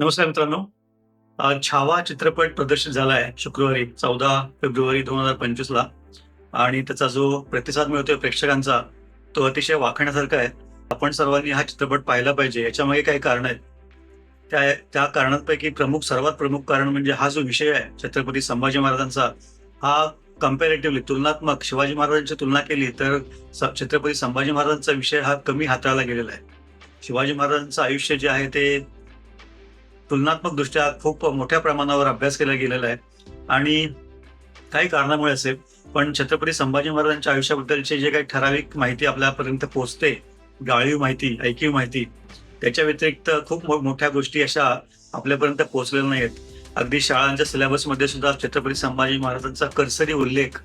नमस्कार मित्रांनो. छावा चित्रपट प्रदर्शित झाला आहे शुक्रवारी चौदा फेब्रुवारी दोन हजार पंचवीसला. आणि त्याचा जो प्रतिसाद मिळतोय प्रेक्षकांचा तो अतिशय वाखण्यासारखा आहे. आपण सर्वांनी हा चित्रपट पाहिला पाहिजे याच्यामागे काही कारण आहेत. त्या त्या कारणांपैकी प्रमुख सर्वात प्रमुख कारण म्हणजे हा जो विषय आहे छत्रपती संभाजी महाराजांचा हा कम्पॅरेटिव्हली तुलनात्मक शिवाजी महाराजांची तुलना केली तर स- छत्रपती संभाजी महाराजांचा विषय हा कमी हाताळला गेलेला आहे. शिवाजी महाराजांचं आयुष्य जे आहे ते तुलनात्मक दृष्ट्या खूप मोठ्या प्रमाणावर अभ्यास केला गेलेला आहे. आणि काही कारणामुळे असेल पण छत्रपती संभाजी महाराजांच्या आयुष्याबद्दलची जे काही ठराविक माहिती आपल्यापर्यंत पोहोचते गाळीव माहिती ऐकीव माहिती त्याच्या व्यतिरिक्त खूप मोठ्या गोष्टी अशा आपल्यापर्यंत पोहोचलेल्या नाहीत अगदी शाळांच्या सिलेबसमध्ये सुद्धा छत्रपती संभाजी महाराजांचा कर्सरी उल्लेख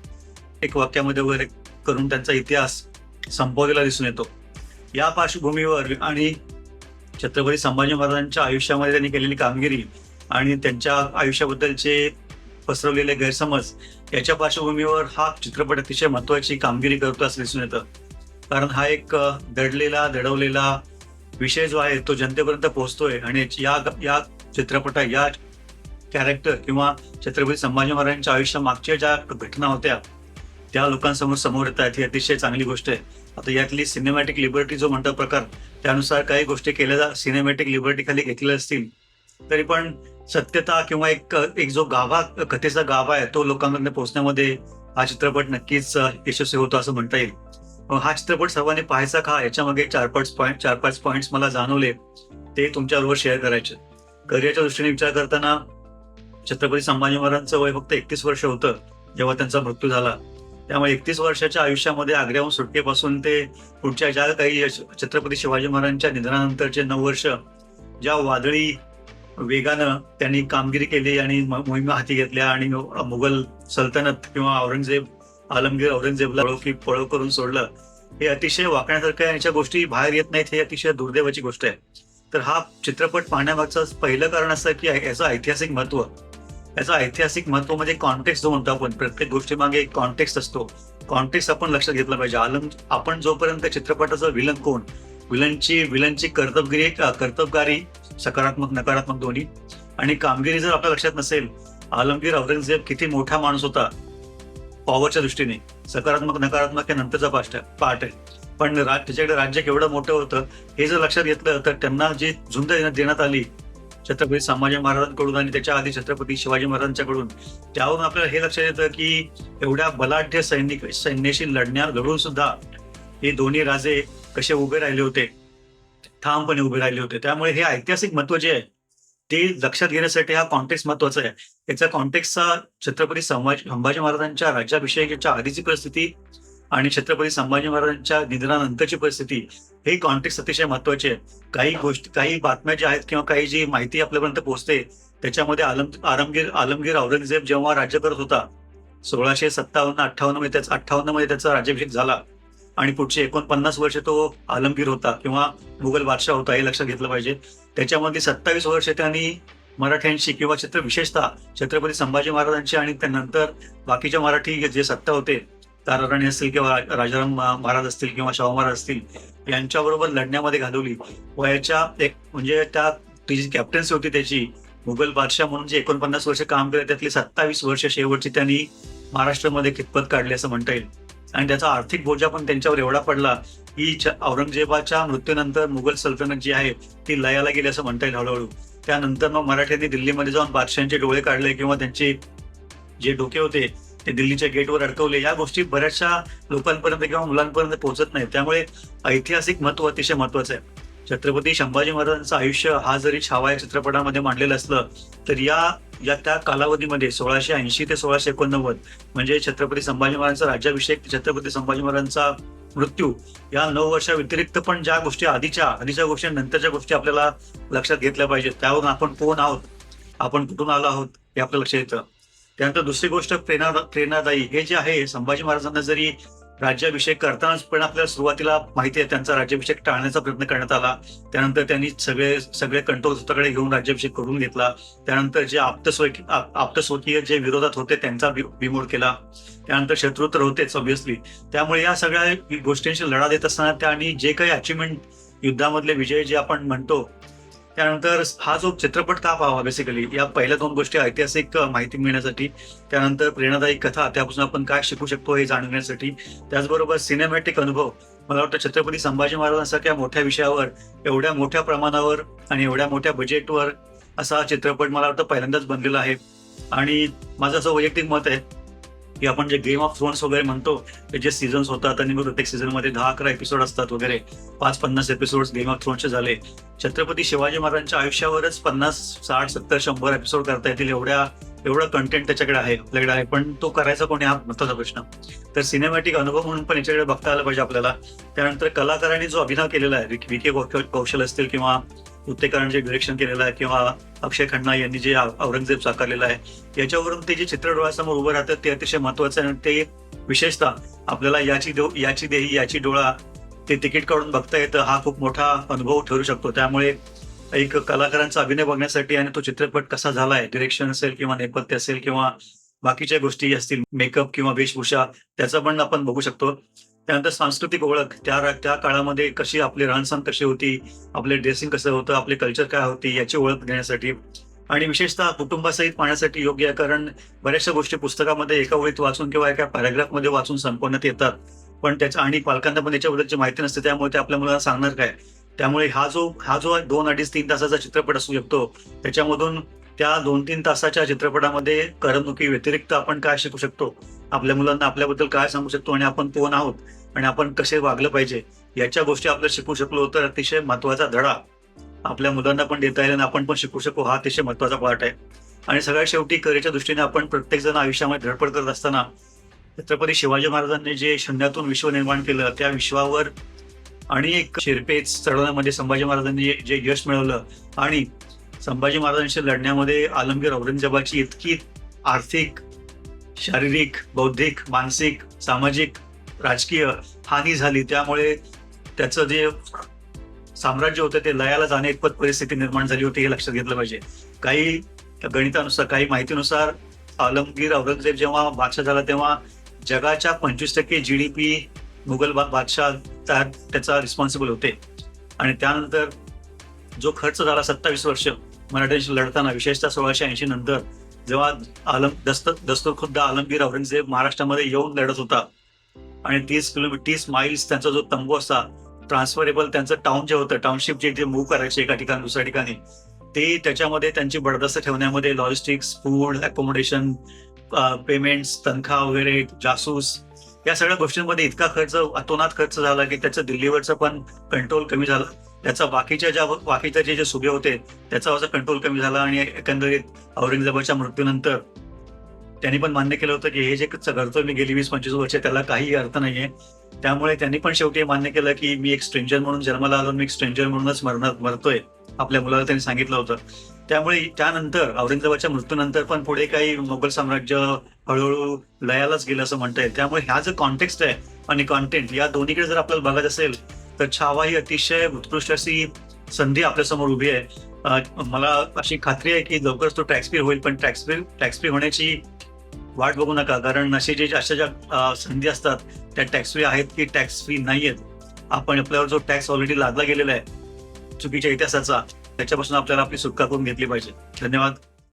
एक वाक्यामध्ये वगैरे करून त्यांचा इतिहास संपवलेला दिसून येतो. या पार्श्वभूमीवर आणि छत्रपती संभाजी महाराजांच्या आयुष्यामध्ये त्यांनी केलेली कामगिरी आणि त्यांच्या आयुष्याबद्दलचे पसरवलेले गैरसमज याच्या पार्श्वभूमीवर हा चित्रपट अतिशय महत्वाची कामगिरी करतो असं दिसून येतं. कारण हा एक दडलेला दडवलेला विषय जो आहे तो जनतेपर्यंत पोहोचतोय आणि या या चित्रपटा या कॅरेक्टर किंवा छत्रपती संभाजी महाराजांच्या आयुष्या मागच्या ज्या घटना होत्या त्या लोकांसमोर समोर येत आहेत ही अतिशय चांगली गोष्ट आहे. आता यातली सिनेमॅटिक लिबर्टी जो म्हणतो प्रकार त्यानुसार काही गोष्टी केल्या जा सिनेमॅटिक लिबर्टी खाली घेतलेल्या असतील तरी पण सत्यता किंवा एक एक जो गाभा कथेचा गाभा आहे तो लोकांपर्यंत पोहोचण्यामध्ये हा चित्रपट नक्कीच यशस्वी होतो असं म्हणता येईल. हा चित्रपट सर्वांनी पाहायचा का? याच्यामागे चार पाच पॉईंट चार पाच पॉईंट्स मला जाणवले. ते तुमच्याबरोबर शेअर करायचे. करिअरच्या दृष्टीने विचार करताना छत्रपती संभाजी महाराजांचं वय फक्त एकतीस वर्ष होतं जेव्हा त्यांचा मृत्यू झाला. त्यामुळे एकतीस वर्षाच्या आयुष्यामध्ये आग्र्याहून सुटकेपासून ते पुढच्या ज्या काही छत्रपती शिवाजी महाराजांच्या निधनानंतरचे नऊ वर्ष ज्या वादळी वेगानं त्यांनी कामगिरी केली आणि मोहिमा हाती घेतल्या आणि मुघल सल्तनत किंवा औरंगजेब आलमगीर औरंगजेबला पळव की करून सोडलं हे अतिशय वाकण्यासारखं आहे याच्या गोष्टी बाहेर येत नाहीत हे अतिशय दुर्दैवाची गोष्ट आहे. तर हा चित्रपट पाहण्यामागचं पहिलं कारण असं की याचं ऐतिहासिक महत्त्व याचं ऐतिहासिक महत्त्व म्हणजे कॉन्टेक्स्ट जो म्हणतो आपण प्रत्येक गोष्टीमागे एक कॉन्टेक्स्ट असतो. कॉन्टेक्स्ट आपण लक्षात घेतला पाहिजे. आलम आपण जोपर्यंत चित्रपटाचं विलन कोण? विलनची विलनची कर्तबगिरी कर्तबगारी सकारात्मक नकारात्मक दोन्ही. आणि कामगिरी जर आपल्या लक्षात नसेल आलमगीर औरंगजेब किती मोठा माणूस होता? पॉवरच्या दृष्टीने. सकारात्मक नकारात्मक हे नंतरचा पार्ट पाठ पार्ट आहे. पण त्याच्याकडे राज्य केवढं मोठं होतं हे जर लक्षात घेतलं तर त्यांना जी झुंज देण्यात आली छत्रपती संभाजी महाराजांकडून आणि त्याच्या आधी छत्रपती शिवाजी महाराजांच्याकडून त्यावरून आपल्याला हे लक्षात येतं की एवढ्या बलाढ्य सैनिक सैन्याशी लढण्या घडून सुद्धा हे दोन्ही राजे कसे उभे राहिले होते ठामपणे उभे राहिले होते. त्यामुळे हे ऐतिहासिक महत्त्व जे आहे ते लक्षात घेण्यासाठी हा कॉन्टेक्स्ट महत्त्वाचा आहे. याचा कॉन्टेक्स्टचा छत्रपती संभाजी संभाजी महाराजांच्या राज्याभिषेकाच्या आधीची परिस्थिती आणि छत्रपती संभाजी महाराजांच्या निधनानंतरची परिस्थिती हे कॉन्टेक्स्ट अतिशय महत्त्वाचे आहे. काही गोष्टी काही बातम्या ज्या आहेत किंवा काही जी माहिती आपल्यापर्यंत पोहोचते त्याच्यामध्ये आलम आलमगीर आलमगीर औरंगजेब जेव्हा राज्य करत होता सोळाशे सत्तावन्न अठ्ठावन्नमध्ये त्याचा अठ्ठावन्नमध्ये त्याचा राज्याभिषेक झाला. आणि पुढचे एकोणपन्नास वर्ष तो आलमगीर होता किंवा मुघल बादशाह होता हे लक्षात घेतलं पाहिजे. त्याच्यामध्ये सत्तावीस वर्ष त्यांनी मराठ्यांशी किंवा छत्र विशेषतः छत्रपती संभाजी महाराजांची आणि त्यानंतर बाकीच्या मराठी जे सत्ता होते ताराराणी असतील किंवा राजाराम महाराज असतील किंवा शाहू महाराज असतील यांच्याबरोबर लढण्यामध्ये घालवली. वयाच्या एक म्हणजे त्या ती जी कॅप्टन्सी होती त्याची मुघल बादशाह म्हणून जे एकोणपन्नास वर्ष काम केलं त्यातली सत्तावीस वर्ष शेवटची त्यांनी महाराष्ट्रामध्ये खितपत काढली असं म्हणता येईल. आणि त्याचा आर्थिक बोजा पण त्यांच्यावर एवढा पडला की औरंगजेबाच्या मृत्यूनंतर मुघल सल्तनत जी आहे ती लयाला गेली असं म्हणता येईल हळूहळू. त्यानंतर मग मराठ्यांनी दिल्लीमध्ये जाऊन बादशांचे डोळे काढले किंवा त्यांचे जे डोके होते ते दिल्लीच्या गेटवर अडकवले. या गोष्टी बऱ्याचशा लोकांपर्यंत किंवा मुलांपर्यंत पोहोचत नाहीत. त्यामुळे ऐतिहासिक महत्त्व अतिशय महत्वाचं आहे. छत्रपती संभाजी महाराजांचं आयुष्य हा जरी छावा या चित्रपटामध्ये मांडलेलं असलं तर या या त्या कालावधीमध्ये सोळाशे ऐंशी ते सोळाशे एकोणनव्वद म्हणजे छत्रपती संभाजी महाराजांचा राज्याभिषेक छत्रपती संभाजी महाराजांचा मृत्यू या नऊ वर्षा व्यतिरिक्त पण ज्या गोष्टी आधीच्या आधीच्या गोष्टी नंतरच्या गोष्टी आपल्याला लक्षात घेतल्या पाहिजेत त्यावरून आपण कोण आहोत? आपण कुठून आलो आहोत? हे आपल्या लक्षात येतं. त्यानंतर दुसरी गोष्ट प्रेरणा प्रेरणादायी. हे जे आहे संभाजी महाराजांना जरी राज्याभिषेक करतानाच पण आपल्याला सुरुवातीला माहिती आहे त्यांचा राज्याभिषेक टाळण्याचा प्रयत्न करण्यात आला. त्यानंतर त्यांनी सगळे सगळे कंट्रोल स्वतःकडे घेऊन राज्याभिषेक करून घेतला. त्यानंतर जे आप्तस्वकी आप्तस्वकीय जे विरोधात होते त्यांचा विमोड केला. त्यानंतर शत्रू तर होतेच ऑब्विसली त्यामुळे या सगळ्या गोष्टींशी लढा देत असताना त्यांनी जे काही अचिव्हमेंट युद्धामधले विजय जे आपण म्हणतो त्यानंतर हा जो चित्रपट ताप हवा बेसिकली या पहिल्या दोन गोष्टी ऐतिहासिक माहिती मिळण्यासाठी. त्यानंतर प्रेरणादायी कथा त्यापासून आपण काय शिकू शकतो हे जाणण्यासाठी. त्याचबरोबर सिनेमॅटिक अनुभव. मला वाटतं छत्रपती संभाजी महाराजांसारख्या मोठ्या विषयावर एवढ्या मोठ्या प्रमाणावर आणि एवढ्या मोठ्या बजेटवर असा चित्रपट मला वाटतं पहिल्यांदाच बनलेला आहे. आणि माझं असं वैयक्तिक मत आहे की आपण जे गेम ऑफ थ्रोन्स वगैरे म्हणतो ते जे सीझन्स होतात आणि मग प्रत्येक सीझनमध्ये दहा अकरा एपिसोड असतात वगैरे पाच पन्नास एपिसोड गेम ऑफ थ्रोन्सचे झाले. छत्रपती शिवाजी महाराजांच्या आयुष्यावरच पन्नास साठ सत्तर शंभर एपिसोड करता येतील एवढ्या एवढं कंटेंट त्याच्याकडे आहे आपल्याकडे आहे. पण तो करायचा कोणी हा महत्त्वाचा प्रश्न. तर सिनेमॅटिक अनुभव म्हणून पण याच्याकडे बघता आलं पाहिजे आपल्याला. त्यानंतर कलाकारांनी जो अभिनय केलेला आहे विकी कौशल कौशल असतील किंवा उत्तेकरांनी जे डिरेक्शन केलेलं आहे किंवा अक्षय खन्ना यांनी जे औरंगजेब साकारलेलं आहे याच्यावरून ते जे चित्र डोळ्यासमोर उभं राहतं ते अतिशय महत्वाचं आहे. आणि ते विशेषतः आपल्याला याची दो याची देही याची डोळा ते तिकीट काढून बघता येतं. हा खूप मोठा अनुभव ठरू शकतो. त्यामुळे एक कलाकारांचा अभिनय बघण्यासाठी आणि तो चित्रपट कसा झालाय डिरेक्शन असेल किंवा नेपथ्य असेल किंवा बाकीच्या गोष्टी असतील मेकअप किंवा वेशभूषा त्याचा पण आपण बघू शकतो. त्यानंतर सांस्कृतिक ओळख. त्या त्या काळामध्ये कशी आपली राहणसहान कशी होती आपले ड्रेसिंग कसं होतं आपले कल्चर काय होती याची ओळख घेण्यासाठी. आणि विशेषतः कुटुंबासहित पाहण्यासाठी योग्य आहे कारण बऱ्याचशा गोष्टी पुस्तकामध्ये एका ओळीत वाचून किंवा एका पॅराग्राफमध्ये वाचून संपवण्यात येतात. पण त्याच्या आणि पालकांना पण याच्याबद्दलची माहिती नसते त्यामुळे ते आपल्या मुलांना सांगणार काय? त्यामुळे हा जो हा जो दोन अडीच तीन तासाचा चित्रपट असू शकतो त्याच्यामधून त्या दोन तीन तासाच्या चित्रपटामध्ये करमणुकी व्यतिरिक्त आपण काय शिकू शकतो? आपल्या मुलांना आपल्याबद्दल काय सांगू शकतो आणि आपण कोण आहोत आणि आपण कसे वागलं पाहिजे याच्या गोष्टी आपल्याला शिकू शकलो तर अतिशय महत्त्वाचा धडा आपल्या मुलांना पण देता येईल आणि आपण पण शिकू शकू हा अतिशय महत्त्वाचा पार्ट आहे. आणि सगळ्यात शेवटी कलेच्या दृष्टीने आपण प्रत्येक जण आयुष्यामध्ये धडपड करत असताना छत्रपती शिवाजी महाराजांनी जे शून्यातून विश्व निर्माण केलं त्या विश्वावर आणि एक शिरपेच चढवण्यामध्ये संभाजी महाराजांनी जे यश मिळवलं आणि संभाजी महाराजांशी लढण्यामध्ये आलमगीर औरंगजेबाची इतकी आर्थिक शारीरिक बौद्धिक मानसिक सामाजिक राजकीय हानी झाली. त्यामुळे त्याचं जे साम्राज्य होतं ते लयाला जाणे इतपत परिस्थिती निर्माण झाली होती हे लक्षात घेतलं पाहिजे. काही गणितानुसार काही माहितीनुसार आलमगीर औरंगजेब जेव्हा बादशाह झाला तेव्हा जगाच्या पंचवीस टक्के जी डी पी मुघल बादशाह त्याचा रिस्पॉन्सिबल होते. आणि त्यानंतर जो खर्च झाला सत्तावीस वर्ष मराठ्यांशी लढताना विशेषतः सोळाशे ऐंशी नंतर जेव्हा आलम दस्त दस्तखुद्द आलमगीर औरंगजेब महाराष्ट्रामध्ये येऊन लढत होता आणि तीस किलोमीटर तीस माईल्स त्यांचा जो तंबू असता ट्रान्सफरेबल त्यांचं टाउन जे होतं टाउनशिप जे मूव्ह करायचे एका ठिकाणी दुसऱ्या ठिकाणी ते त्याच्यामध्ये त्यांची बडदस्त ठेवण्यामध्ये लॉजिस्टिक्स फूड अकोमोडेशन पेमेंट्स तनखा वगैरे जासूस या सगळ्या गोष्टींमध्ये इतका खर्च अतोनात खर्च झाला की त्याचं दिल्लीवरचं पण कंट्रोल कमी झालं. त्याचा बाकीच्या ज्या बाकीच्या जे जे सुबे होते त्याचा कंट्रोल कमी झाला आणि एकंदरीत औरंगजेबाच्या मृत्यूनंतर त्यांनी पण मान्य केलं होतं की हे जे करतोय मी गेली वीस पंचवीस वर्ष त्याला काही अर्थ नाहीये. त्यामुळे त्यांनी पण शेवटी मान्य केलं की मी एक स्ट्रेंजर म्हणून जन्माला आलो मी एक स्ट्रेंजर म्हणूनच मरणार मरतोय आपल्या मुलाला त्यांनी सांगितलं होतं. त्यामुळे त्यानंतर औरंगजेबाच्या मृत्यूनंतर पण पुढे काही मोगल साम्राज्य हळूहळू लयालाच गेलं असं म्हणता येईल. त्यामुळे ह्या जो कॉन्टेक्स्ट आहे आणि कॉन्टेंट या दोन्हीकडे जर आपल्याला बघायचं असेल तर छावा ही अतिशय उत्कृष्ट अशी संधी आपल्यासमोर उभी आहे. मला अशी खात्री आहे की लवकरच तो टॅक्स फ्री होईल पण टॅक्स फ्री टॅक्स फ्री होण्याची वाट बघू नका. कारण असे जे अशा ज्या संधी असतात त्या टॅक्स फ्री आहेत की टॅक्स फ्री नाही आहेत आपण आपल्यावर जो टॅक्स ऑलरेडी लादला गेलेला आहे चुकीच्या इतिहासाचा त्याच्यापासून आपल्याला आपली सुटका करून घेतली पाहिजे. धन्यवाद.